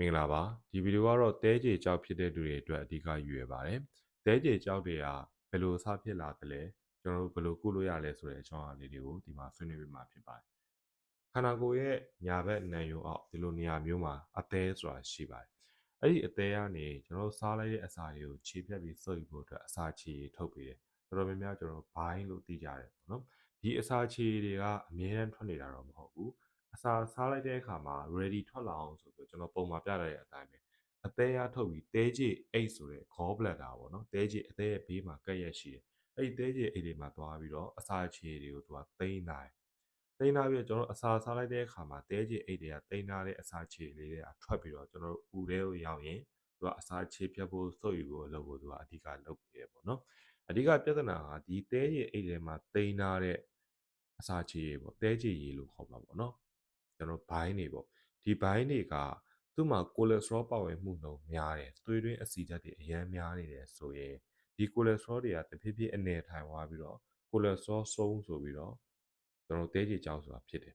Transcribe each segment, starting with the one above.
မင်္ဂလာပါဒီဗီဒီယိုကတော့တဲကြေကြောက်ဖြစ်တဲ့သူတွေအတွက်အဓိကယူရပါတယ်တဲကြေကြောက်တွေကဘယ်လိုအစဖြစ်လာသလဲကျွန်တော်တို့ဘယ်လိုကုလို့ရလဲဆိုတဲ့အကြောင်းအရာလေးတွေကိုဒီမှာဆွေးနွေးပြမှာဖြစ်ပါတယ်ခန္ဓာကိုယ်ရဲ့ညာဘက်နံယုံအောက်ဒီလိုနေရာမျိုးမှာအသေးဆိုတာရှိပါတယ်အဲ့ဒီအသေးကနေကျွန်တော်တို့စားလိုက်တဲ့အစာတွေကိုခြေဖြတ်ပြီးစုပ်ယူဖို့အတွက်အစာခြေထုတ်ပေးတယ်တော်တော်များများကျွန်တော်ဘိုင်းလို့သိကြတယ်ပေါ့နော်ဒီအစာခြေတွေကအမြဲတမ်းထွက်နေတာတော့မဟုတ်ဘူး အစာစားလိုက်တဲ့အခါမှာ ready ထွက်လာအောင်ဆိုပြီးကျွန်တော်ပုံမှာပြလိုက်တဲ့အတိုင်းပဲအသေးရထုတ်ပြီးတဲကြီးအိတ်ဆိုတဲ့ gall bladder ပေါ့နော်တဲကြီးအသေးရဲ့ဘေးမှာကပ်ရက်ရှိတယ်အဲ့ဒီတဲကြီးအိတ်တွေမှာသွားပြီးတော့အစာခြေတွေကိုသူကသိမ်းနိုင်သိမ်းလာပြီးတော့ကျွန်တော်အစာစားလိုက်တဲ့အခါမှာတဲကြီးအိတ်တွေကသိမ်းလာတဲ့အစာခြေလေးတွေကထွက်ပြီးတော့ကျွန်တော်ဥထဲကိုရောက်ရင်သူကအစာခြေပြတ်ဖို့စုပ်ယူဖို့လုပ်ဖို့သူကအဓိကလုပ်ပြီးရပေါ့နော်အဓိကပြဿနာကဒီတဲကြီးအိတ်တွေမှာသိမ်းလာတဲ့အစာခြေရေပေါ့တဲကြီးရေလို့ခေါ်ပါပေါ့နော် ကျွန်တော်ဘိုင်းတွေပေါ့ဒီဘိုင်းတွေကသူ့မှာကိုလက်စထရောပါဝင်မှုနှုန်းများတယ်သွေးတွင်းအဆီဓာတ်တွေအများများနေတယ်ဆိုရင်ဒီကိုလက်စထရောတွေကတဖြည်းဖြည်းအနေထိုင်သွားပြီးတော့ကိုလက်စထရောဆုံးဆိုပြီးတော့ကျွန်တော်တဲကြီးကြောက်ဆိုတာဖြစ်တယ်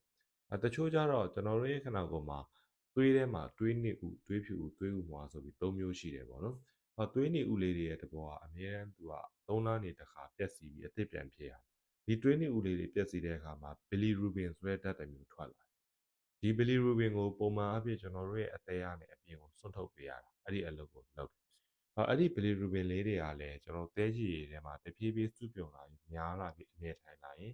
အဲတချို့ကြတော့ကျွန်တော်တို့ရဲ့ခန္ဓာကိုယ်မှာသွေးထဲမှာသွေးနစ်ဥသွေးဖြူဥသွေးဥမွာဆိုပြီး၃မျိုးရှိတယ်ပေါ့နော်။ဟောသွေးနစ်ဥလေးတွေရဲ့တဘောကအများအားသူက၃လနေတစ်ခါပြက်စီပြီးအသစ်ပြန်ဖြစ်ရတယ်။ဒီသွေးနစ်ဥလေးတွေပြက်စီတဲ့အခါမှာ bilirubin ဆိုတဲ့ဓာတ်တစ်မျိုးထွက်လာ ဒီ bilirubin ကိုပုံမှန်အဖြစ်ကျွန်တော်တို့ရဲ့အသေးအားနဲ့အပြင်ကိုစွန့်ထုတ်ပေးရတာအဲ့ဒီအလုပ်ကိုလုပ်တယ်။အဲ့ဒီ bilirubin လေးတွေကလည်းကျွန်တော်သဲကြည်ရည်ထဲမှာတဖြည်းဖြည်းစုပြုံလာပြီးများလာပြီးအနေထိုင်လာရင်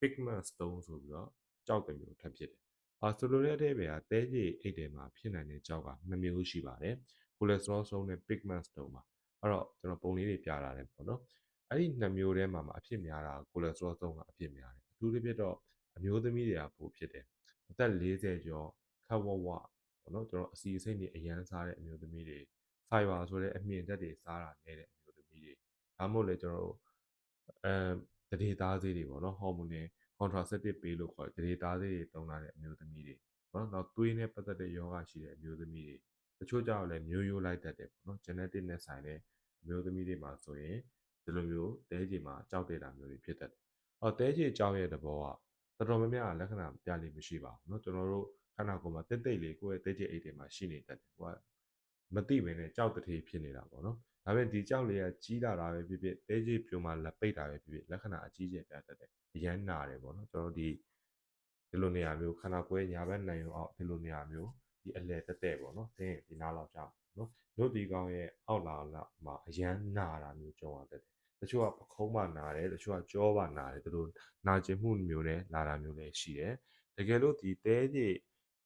pigment stone ဆိုပြီးတော့ကြောက်တယ်မျိုးထပ်ဖြစ်တယ်။အာဆိုလိုတဲ့အဓိပ္ပာယ်ကသဲကြည်အိတ်ထဲမှာဖြစ်နိုင်တဲ့ကြောက်က2မျိုးရှိပါတယ်။ cholesterol ဆုံးနဲ့ pigment stone မှာအဲ့တော့ကျွန်တော်ပုံလေးတွေပြထားတယ်ပေါ့နော်။အဲ့ဒီ2မျိုးထဲမှာအဖြစ်များတာ cholesterol ဆုံးကအဖြစ်များတယ်။အထူးသဖြင့်တော့အမျိုးသမီးတွေကပိုဖြစ်တယ် အသက်40ကျော်ခက်ဝဝပေါ့နော်ကျွန်တော်အစီအစိမ့်တွေအရန်စားတဲ့အမျိုးသမီးတွေဖိုင်ဘာဆိုတဲ့အမြင့်တက်တွေစားတာနဲ့တဲ့အမျိုးသမီးတွေဒါမှမဟုတ်လေကျွန်တော်အဲတရေသားစေးတွေပေါ့နော်ဟော်မုန်းတွေ contraceptive ပေးလို့ခေါ်တယ်တရေသားစေးတွေတုံးလာတဲ့အမျိုးသမီးတွေနော်နောက်သွေးနဲ့ပတ်သက်တဲ့ယောဂရှိတဲ့အမျိုးသမီးတွေတချို့ကြောက်လည်းမျိုးရိုးလိုက်တတ်တယ်ပေါ့နော် genetic နဲ့ဆိုင်တဲ့အမျိုးသမီးတွေမှာဆိုရင်ဒီလိုမျိုးတဲကြီးမှာကြောက်တဲ့တာမျိုးတွေဖြစ်တတ်တယ်။အော်တဲကြီးကြောက်ရဲ့တဘောက တော်တော်များများလက္ခဏာပြလိမရှိပါဘူးเนาะကျွန်တော်တို့ခန္ဓာကိုယ်မှာတိတ်တိတ်လေးကိုယ့်ရဲ့တိတ်တိတ်အိတ်တွေမှာရှိနေတတ်တယ်ဟိုကမသိဘဲနဲ့ကြောက်တထေးဖြစ်နေတာပေါ့နော်ဒါပေမဲ့ဒီကြောက်လေးကကြီးလာတာပဲဖြစ်ဖြစ်တဲကြီးပြိုမှာလက်ပိတ်တာပဲဖြစ်ဖြစ်လက္ခဏာအကြီးကျယ်ပြတတ်တယ်အရန်နာတယ်ပေါ့နော်ကျွန်တော်ဒီဒီလိုနေရာမျိုးခန္ဓာကိုယ်ညာဘက်နိုင်ရောအောက်ဒီလိုနေရာမျိုးဒီအလဲတက်တဲ့ပေါ့နော်သင်ဒီနားလောက်ကြောက်နော်တို့ဒီကောင်ရဲ့အောက်လာလာမှာအရန်နာတာမျိုးကြုံရတတ်တယ် တချို့ကပခုံးမှနာတယ်တချို့ကကြောပါနာတယ်သူတို့နာကျင်မှုမျိုးနဲ့လာတာမျိုးလည်းရှိတယ်တကယ်လို့ဒီတဲကြီး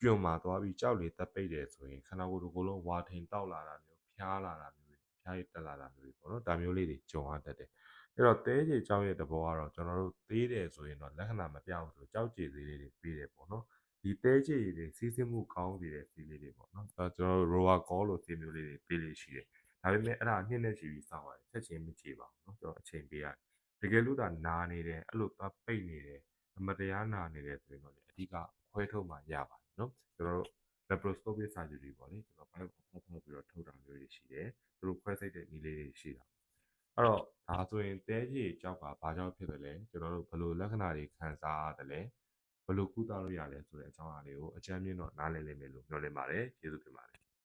ပြုံမာသွားပြီးကြောက်လေတက်ပိတ်တယ်ဆိုရင်ခန္ဓာကိုယ်တစ်ခုလုံးဝါထိန်တောက်လာတာမျိုးဖျားလာတာမျိုးဖျားရတက်လာတာမျိုးတွေပေါ့နော်ဒါမျိုးလေးတွေကြုံရတတ်တယ်အဲ့တော့တဲကြီးကြောက်ရဲ့တဘောကတော့ကျွန်တော်တို့သေးတယ်ဆိုရင်တော့လက္ခဏာမပြဘူးဆိုကြောက်ကြည်သေးလေးတွေပြီးတယ်ပေါ့နော်ဒီတဲကြည်တွေစီးဆင်းမှုကောင်းစေတဲ့စီးလေးတွေပေါ့နော်အဲကျွန်တော်တို့ rower call လို့စီးမျိုးလေးတွေပေးလေးရှိတယ် ဒါပေမဲ့အဲ့ဒါနှစ်နဲ့ချီပြီးစောင့်ရတယ်ချက်ချင်းမကြည့်ပါဘူးเนาะကျွန်တော်အချိန်ပေးရတယ်တကယ်လို့ဒါနာနေတယ်အဲ့လိုသွားပိတ်နေတယ်အမတရားနာနေတယ်ဆိုရင်တော့လေအဓိကခွဲထုတ်မှရပါတယ်เนาะကျွန်တော်တို့ laparoscopic surgery ပေါ့လေကျွန်တော်ဘိုင်းကိုဖောက်ဖောက်ပြီးတော့ထုတ်တာမျိုးတွေရှိတယ်သူတို့ခွဲစိတ်တဲ့နည်းလေးတွေရှိတာအဲ့တော့ဒါဆိုရင်တဲကြီးကြောက်ကဘာကြောင့်ဖြစ်တယ်လဲကျွန်တော်တို့ဘယ်လိုလက္ခဏာတွေခံစားရတယ်လဲဘယ်လိုကုသလို့ရလဲဆိုတဲ့အကြောင်းအရာလေးကိုအကြမ်းမြင့်တော့နားလည်လိမ့်မယ်လို့မျှော်လင့်ပါတယ်ကျေးဇူးတင်ပါတယ်